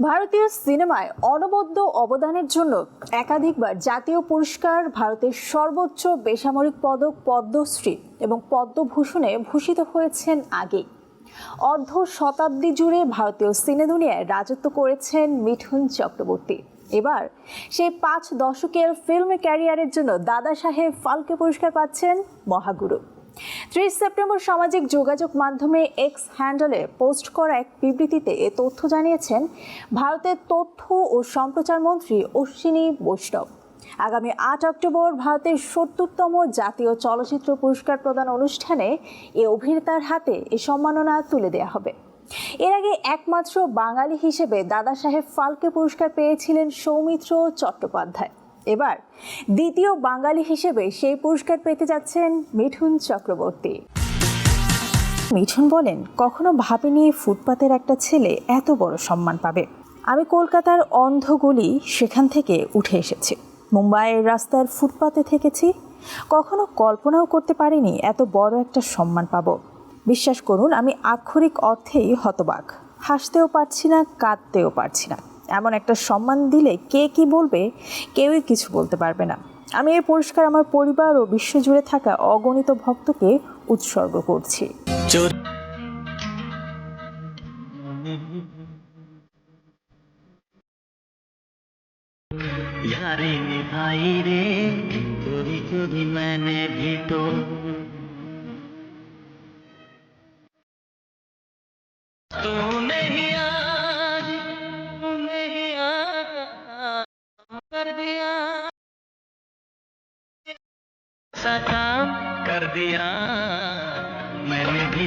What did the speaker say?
ভারতীয় সিনেমায় অনবদ্য অবদানের জন্য একাধিকবার জাতীয় পুরস্কার ভারতের সর্বোচ্চ বেসামরিক পদক পদ্মশ্রী এবং পদ্মভূষণে ভূষিত হয়েছেন আগে অর্ধ শতাব্দী জুড়ে ভারতীয় সিনে দুনিয়ায় রাজত্ব করেছেন মিঠুন চক্রবর্তী। এবার সেই পাঁচ দশকের ফিল্ম ক্যারিয়ারের জন্য দাদা সাহেব ফালকে পুরস্কার পাচ্ছেন মহাগুরু। ত্রিশ সেপ্টেম্বর সামাজিক যোগাযোগ মাধ্যমে এক্স হ্যান্ডেলে পোস্ট করা এক বিবৃতিতে এ তথ্য জানিয়েছেন, ভারতের তথ্য ও সম্প্রচার মন্ত্রী অশ্বিনী বৈষ্ণব। আগামী আট অক্টোবর ভারতের সত্তরতম জাতীয় চলচ্চিত্র পুরস্কার প্রদান অনুষ্ঠানে এ অভিনেতার হাতে এ সম্মাননা তুলে দেওয়া হবে। এর আগে একমাত্র বাঙালি হিসেবে দাদা সাহেব ফালকে পুরস্কার পেয়েছিলেন সৌমিত্র চট্টোপাধ্যায়। এবার দ্বিতীয় বাঙালি হিসেবে সেই পুরস্কার পেতে যাচ্ছেন মিঠুন চক্রবর্তী। মিঠুন বলেন, কখনো ভাবিনি ফুটপাতের একটা ছেলে এত বড় সম্মান পাবে। আমি কলকাতার অন্ধগুলি সেখান থেকে উঠে এসেছি। মুম্বাইয়ের রাস্তার ফুটপাতে থেকেছি। কখনো কল্পনাও করতে পারিনি এত বড় একটা সম্মান পাবো। বিশ্বাস করুন, আমি আক্ষরিক অর্থেই হতবাক। হাসতেও পারছি না, কাঁদতেও পারছি না। এমন একটা সম্মান দিলে কে কি বলবে কেউই কিছু বলতে পারবে না আমি এই পুরস্কার আমার পরিবার ও বিশ্বজুড়ে থাকা অগণিত ভক্তকে উৎসর্গ করছি यारी निभाई रे चोरी चोरी मैंने भी तो तूने ऐसा काम कर दिया मैंने भी